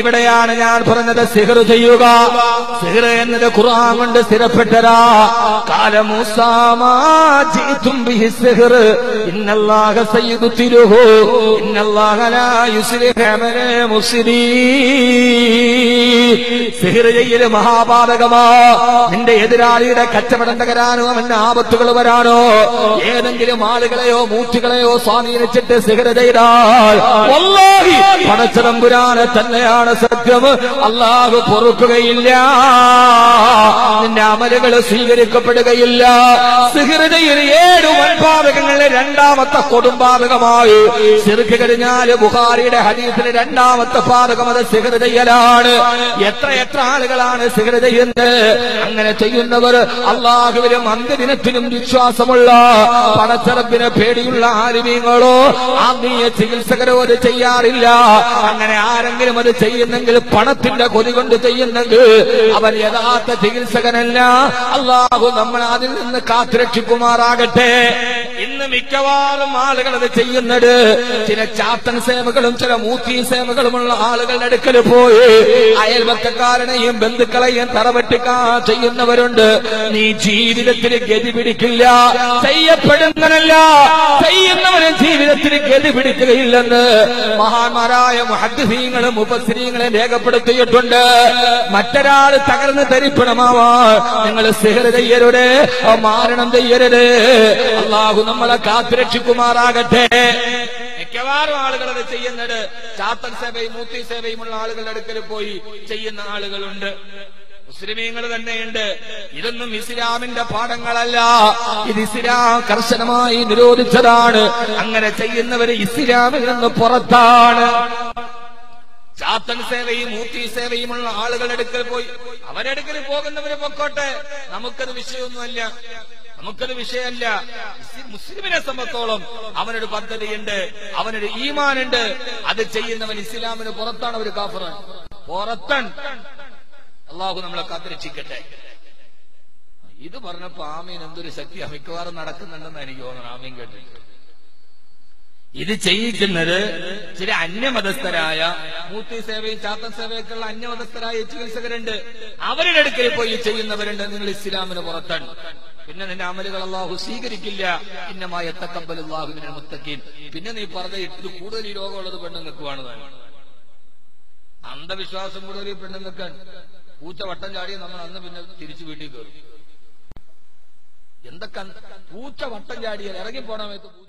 ഇവിടെയാണ് ഞാൻ പറഞ്ഞത് സിഹർ ചെയ്യുക. സിഹർ എന്നത് ഖുർആൻ കൊണ്ട് സ്ഥിരപ്പെട്ടരാ കാലമൂസാമാജിതും ബിഹി സിഹർ. ഇന്നല്ലാഹ സയ്യിദു തിരുഹു ഇന്നല്ലാഹ ലാ യുസ്ലിഹു അമല മുസ്ലിമീൻ സിഹർ ചെയ്യൽ മഹാപാതകമാ. നിന്റെ എതിരാളിയുടെ കച്ചവടം തകരാനോ അവന്റെ ആപത്തുകൾ വരാനോ. ഏതെങ്കിലും ആളുകളെയോ മൂച്ചുകളെയോ സ്വാധീനിച്ചിട്ട് സിഹർ ചെയ്താൽ പടച്ചതമ്പുരാനെ തന്നെയാണ് സത്യം. അള്ളാഹു പൊറുക്കുകയില്ല. നിന്റെ അമലുകൾ സ്വീകരിക്കപ്പെടുകയില്ല. സിഹൃതയിൽ ഏഴ് വൻപാതകങ്ങളിലെ രണ്ടാമത്തെ കൊടുംപാതകമായി സിർക്ക് കഴിഞ്ഞാൽ ബുഹാരിയുടെ ഹദീസിന് രണ്ടാമത്തെ പാതകം അത് സിഹൃ ചെയ്യലാണ്. എത്ര എത്ര ആളുകളാണ് സിഹൃ ചെയ്യുന്നത്? അങ്ങനെ ചെയ്യുന്നവർ അള്ളാഹുവിനും അന്ത്യദിനത്തിനും വിശ്വാസമുള്ള പടച്ചറപ്പിന് പേടിയുള്ള ആരുമീങ്ങളോ ആത്മീയ ചികിത്സകരോ അത് ചെയ്യാറില്ല. അങ്ങനെ ആരെങ്കിലും അത് ചെയ്യുന്നെങ്കിൽ പണത്തിന്റെ കൊതി കൊണ്ട് ചെയ്യുന്നെങ്കിൽ അവൻ യഥാർത്ഥ ചികിത്സകനല്ല. അള്ളാഹു നമ്മൾ അതിൽ നിന്ന് കാത്തുരക്ഷിക്കുമാറാകട്ടെ. ഇന്ന് മിക്കവാറും ആളുകൾ അത് ചെയ്യുന്നത്. ചില ചാത്തൻ സേവകളും ചില മൂത്തി സേവകളുമുള്ള ആളുകളുടെ അടുക്കൽ പോയി. അയൽവക്കക്കാരനെയും ബന്ധുക്കളെയും തറവെട്ടിക്കാ ചെയ്യുന്നവരുണ്ട്. നീ ജീവിതത്തിൽ ഗതി പിടിക്കില്ല. ചെയ്യപ്പെടുന്നവനല്ല. ചെയ്യുന്നവരും ജീവിതത്തിൽ ഗതി പിടിക്കുകയില്ലെന്ന് മഹാന്മാരായ മഹദ്ഹീങ്ങളും മുപ്പസ്ത്രീകളെ രേഖപ്പെടുത്തിയിട്ടുണ്ട്. മറ്റൊരാൾ തകർന്ന് തരിപ്പണമാവാ. നിങ്ങൾ സിഹർ ചെയ്യരുത് മാരണം ചെയ്യരുത്. അള്ളാഹു നമ്മളെ കാത്തുരക്ഷിക്കുമാറാകട്ടെ മിക്കവാറും ആളുകൾ അത് ചെയ്യുന്നത് ചാത്തൻ സേവയും മൂത്തി സേവയുമുള്ള ആളുകളുടെ അടുക്കൽ പോയി ചെയ്യുന്ന ആളുകളുണ്ട്. മുസ്ലിമീങ്ങൾ തന്നെയുണ്ട്. ഇതൊന്നും ഇസ്ലാമിന്റെ പാഠങ്ങളല്ല. ഇത് ഇസ്ലാം കർശനമായി നിരോധിച്ചതാണ്. അങ്ങനെ ചെയ്യുന്നവര് ഇസ്ലാമിൽ നിന്ന് പുറത്താണ്. ചാത്തൻ സേവയും മൂത്തി സേവയുമുള്ള ആളുകളുടെ അടുക്കൽ പോയി. അവരടുക്കൽ പോകുന്നവര് പൊക്കോട്ടെ. നമുക്കത് വിഷയമൊന്നുമല്ല. നമുക്കത് വിഷയമല്ല. മുസ്ലിം- മുസ്ലിമിനെ സംബന്ധിച്ചോളം അവനൊരു പദ്ധതിയുണ്ട്. അവനൊരു ഈമാനുണ്ട്. അത് ചെയ്യുന്നവൻ ഇസ്ലാമിന് പുറത്താണ് ഒരു കാഫറാണ് പുറത്തൻ. അള്ളാഹു നമ്മളെ കാത്തിരക്ഷിക്കട്ടെ. ഇത് പറഞ്ഞപ്പോ ആമീൻ എന്തൊരു ശക്തി മിക്കവാറും നടക്കുന്നുണ്ടെന്ന് എനിക്ക് തോന്നുന്നു ആമീൻ കേട്ടിട്ട് ഇത് ചെയ്യിക്കുന്നത് ചില അന്യമതസ്ഥരായ മൂത്തി സേവയും ചാത്തൻ സേവയൊക്കെയുള്ള അന്യമതസ്ഥരായ ചികിത്സകരുണ്ട്. അവരുടെ അടുക്കൽ പോയി ചെയ്യുന്നവരുണ്ട്. നിങ്ങൾ ഇസ്ലാമിന് പുറത്താണ് പിന്നെ നിന്റെ അമലുകൾ അള്ളാഹു സ്വീകരിക്കില്ല. ഇന്നമായ തക്കമ്പലാഹുവിനെ മുത്തക്കീൻ പിന്നെ നീ പറഞ്ഞ ഇത് കൂടുതൽ ഈ രോഗമുള്ളത് പെണ്ണുങ്ങൾക്കുമാണ് താൻ അന്ധവിശ്വാസം കൂടുതൽ ഈ പെണ്ണുങ്ങൾക്കാണ്. പൂച്ച വട്ടം ചാടി നമ്മൾ അന്ന് പിന്നെ തിരിച്ചു വീട്ടിൽ കയറും. എന്തൊക്കെ പൂച്ച വട്ടം ചാടിയാൽ ഇറങ്ങി പോണ സമയത്ത്